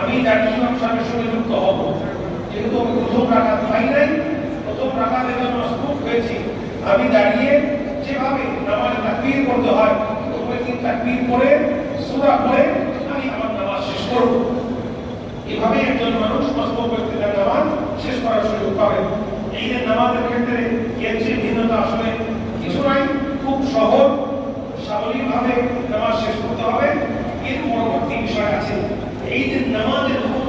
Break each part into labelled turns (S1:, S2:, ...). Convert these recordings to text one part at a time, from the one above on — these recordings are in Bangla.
S1: আমি ইমাম সাহেবের সঙ্গে যুক্ত হব। যেহেতু আমি প্রথম রাখাত পাই নাই, প্রথম রাখাতের জন্য স্তূপ হয়েছি। আমি দাঁড়িয়ে যেভাবে নামাজ তাকবীর করতে হয়, প্রথমে তিন তাকবীর করে সূরা পড়ে, আমি আমার নামাজ শেষ করব। এভাবে একজন মানুষ মস্তক ব্যক্তিদের নামাজ শেষ করার সুযোগ পাবে। এই যে নামাজের ক্ষেত্রে এর যে ভিন্নতা আসলে কিছু নাই, খুব সহজ। স্বাভাবিকভাবে নামাজ শেষ করতে হবে। এর পরবর্তী বিষয় আছে এই যে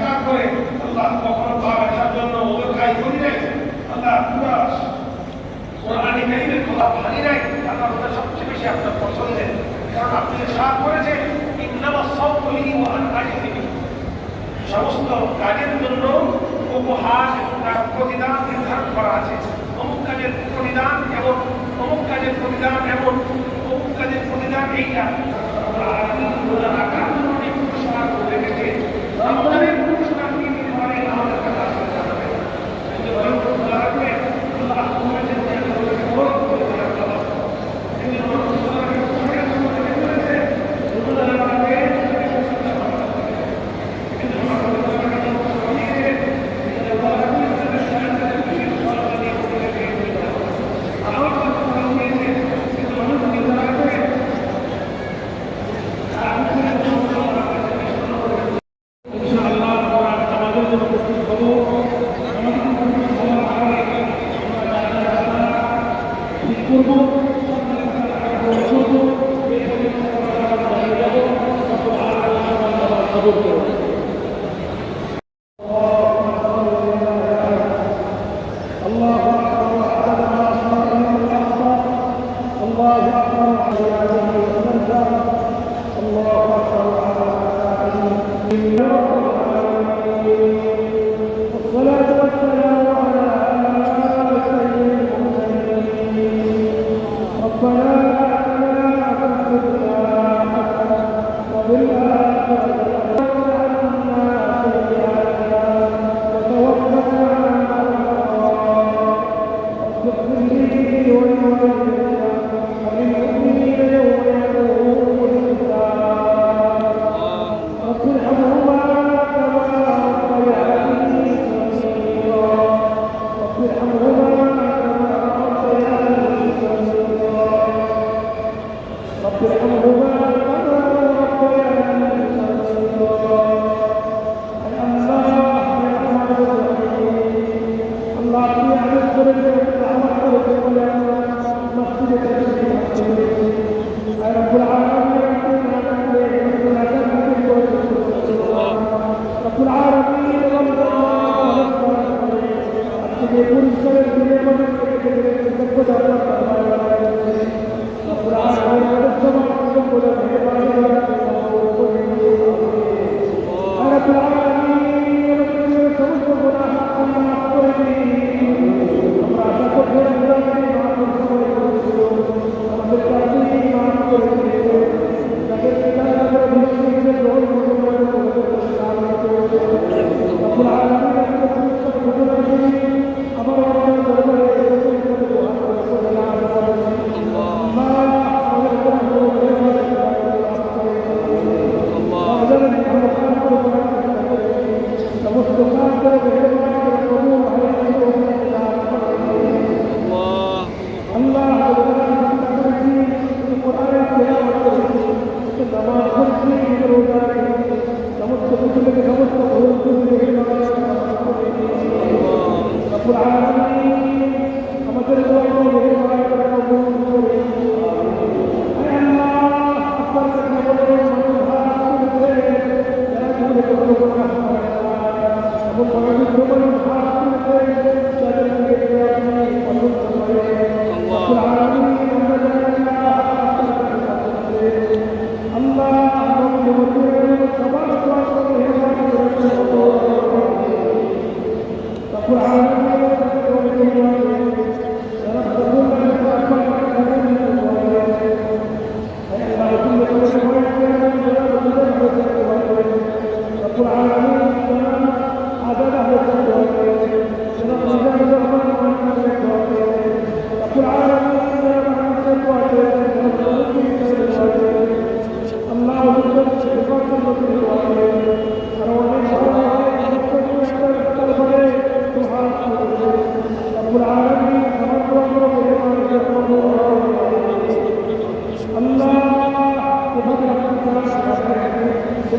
S1: বিশ করে আল্লাহ কখনো পা ব্যথার জন্য ওদের করি নাই। আল্লাহ পুরা কোরআনে কারিমের কথা ভালি নাই। আল্লাহ ওটা সবচেয়ে বেশি আপনার পছন্দের। কারণ আপনি যে সাত করেছেন, ইন্নামা সব বলি আন কাজে সমস্ত কাজের জন্য উপহার এবং তার প্রতিদান নির্ধারণ করা আছে। অমুক কাজের প্রতিদান এবং অমুক কাজের প্রতিদান এবং অমুক কাজের প্রতিদান এইটা।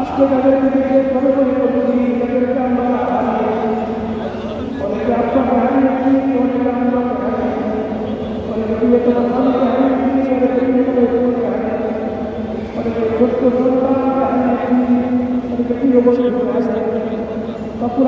S1: আজকে যাদের দিকে ভাবে করে করছি তাদেরকে আমরা অনেকে হারিয়েছি অনেকে আমরা অনেকে বিয়েতে স্বামীকে হারিয়েছি অনেকে ছোট্ট হারিয়েছি অনেকে প্রিয় বন্ধুকে হারিয়েছি রব্বুল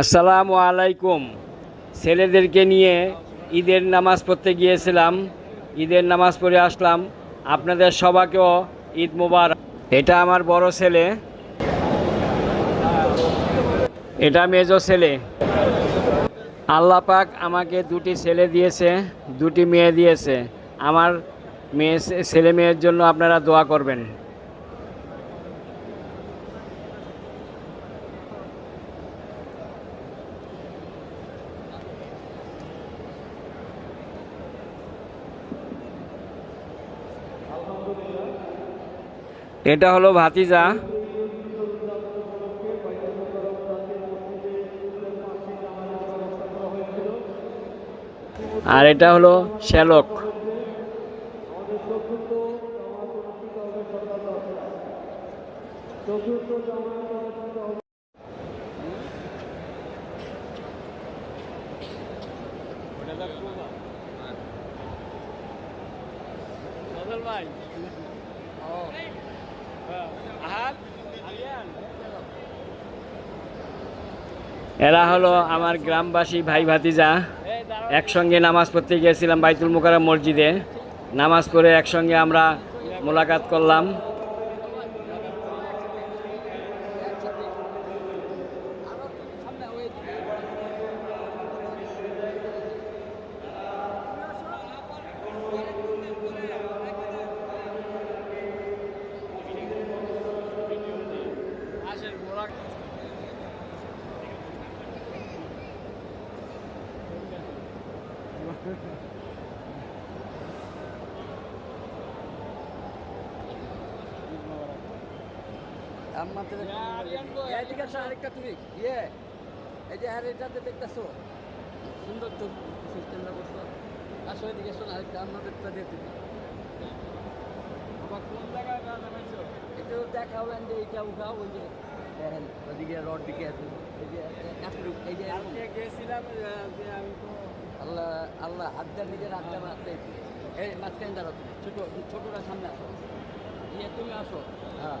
S2: আসসালামু আলাইকুম। ছেলেদেরকে নিয়ে ঈদের নামাজ পড়তে গিয়েছিলাম। ঈদের নামাজ পড়ে আসলাম। আপনাদের সবাইকেও ঈদ মুবারক। এটা আমার বড় ছেলে। এটা মেজো ছেলে। আল্লাহ পাক আমাকে দুটি ছেলে দিয়েছে, দুটি মেয়ে দিয়েছে। আমার মেয়ে, ছেলে মেয়ের জন্য আপনারা দোয়া করবেন। এটা হলো ভাতিজা। আর এটা হলো শ্যালক। ভাই? এরা হলো আমার গ্রামবাসী ভাই ভাতিজা। একসঙ্গে নামাজ পড়তে গিয়েছিলাম বাইতুল মুকার মসজিদে। নামাজ পড়ে একসঙ্গে আমরা মোলাকাত করলাম।
S3: আমাদের এদিকে আসো আরেকটা তুমি। ইয়ে। এই যে আর এটাতে দেখতেছো? সুন্দর তো সিস্টেমটা করছ। আসো এদিকে শোনো আরেকটা আমাদেরটা দিয়ে তুমি
S2: কোন জায়গায়
S3: একটু দেখাও এন্ড এইটা উঠাও ওই যে দেখেন ওদিকে রড দিকে আছে। এই যে এতটুকু এই যে
S2: গেছিলাম আমি তো
S3: আল্লাহ আল্লাহ হাতটা নিজের হাতটা মারতে এই মাঝখানে দাঁড়াও ছোট ছোটরা সামনে আসো। ইয়ে তুমি আসো। হ্যাঁ।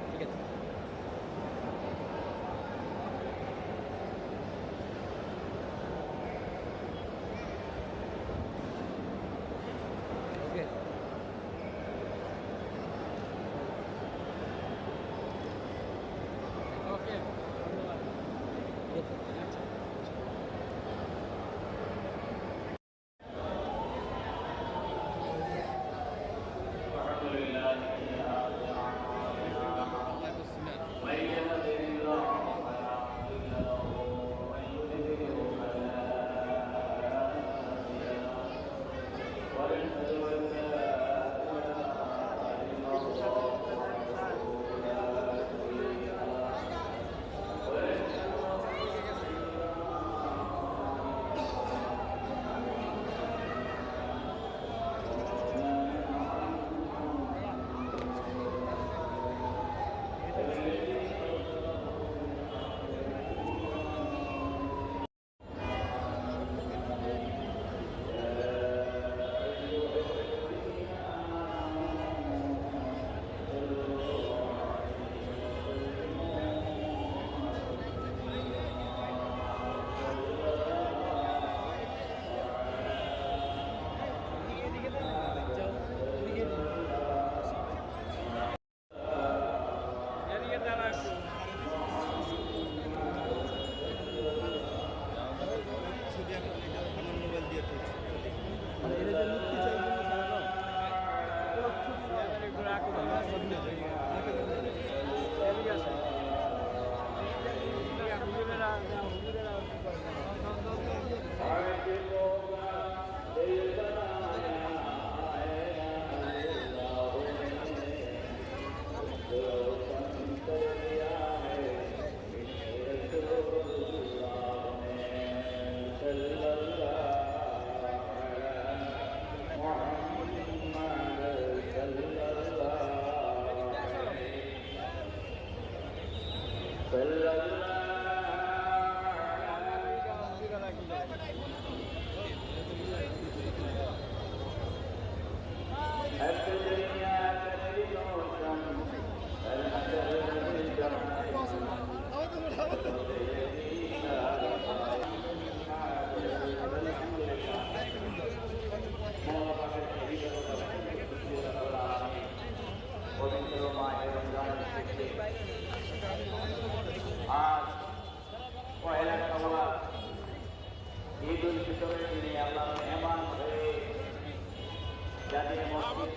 S4: ঈদ ফিতরে তিনি আল্লাহ মেহমান হয়ে জাতির মসজিদ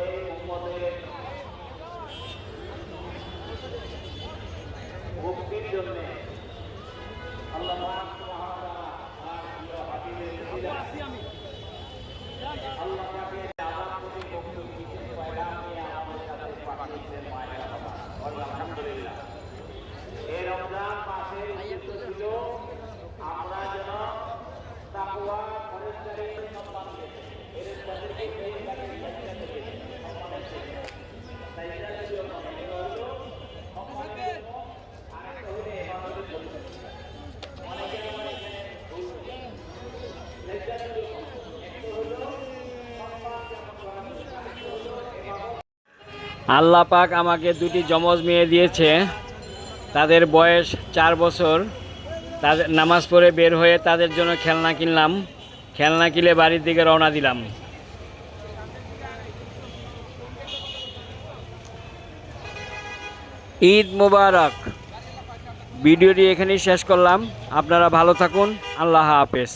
S4: এই উম্মতের মুক্তির জন্যে আল্লাহ মহান সুবহানাহু ওয়া তাআলা আর প্রিয় হাবিবের উসিলায় আল্লাহ পাকের আযাব থেকে মুক্তির বিশেষ পয়গাম নিয়ে আমাদের কাছে পাঠিয়েছেন মায়েরা বাবা বলো আলহামদুলিল্লাহ এই রমজান মাসের উদ্দেশ্য ছিল আমরা যেন তাকওয়া পরিষ্কারের সম্মান পেতে এর তাদেরকে এই কাজের সাথে থেকে সম্মানের থেকে তাই এটা ছিল এটা হলো সম্মানের জন্য আরেকটা হলো এবাদতের জন্য অনেকে আমার এখানে ভুল করছে। লজ্জার জন্য একটা হলো সম্মান যেমন করা হচ্ছে, আরেকটা হলো এবাদত
S2: আল্লাহ পাক আমাকে দুটি যমজ মেয়ে দিয়েছে। তাদের বয়স চার বছর। তাদের নামাজ পড়ে বের হয়ে তাদের জন্য খেলনা কিনলাম। খেলনা কিনে বাড়ির দিকে রওনা দিলাম। ঈদ মুবারক। ভিডিওটি এখানেই শেষ করলাম। আপনারা ভালো থাকুন। আল্লাহ হাফেজ।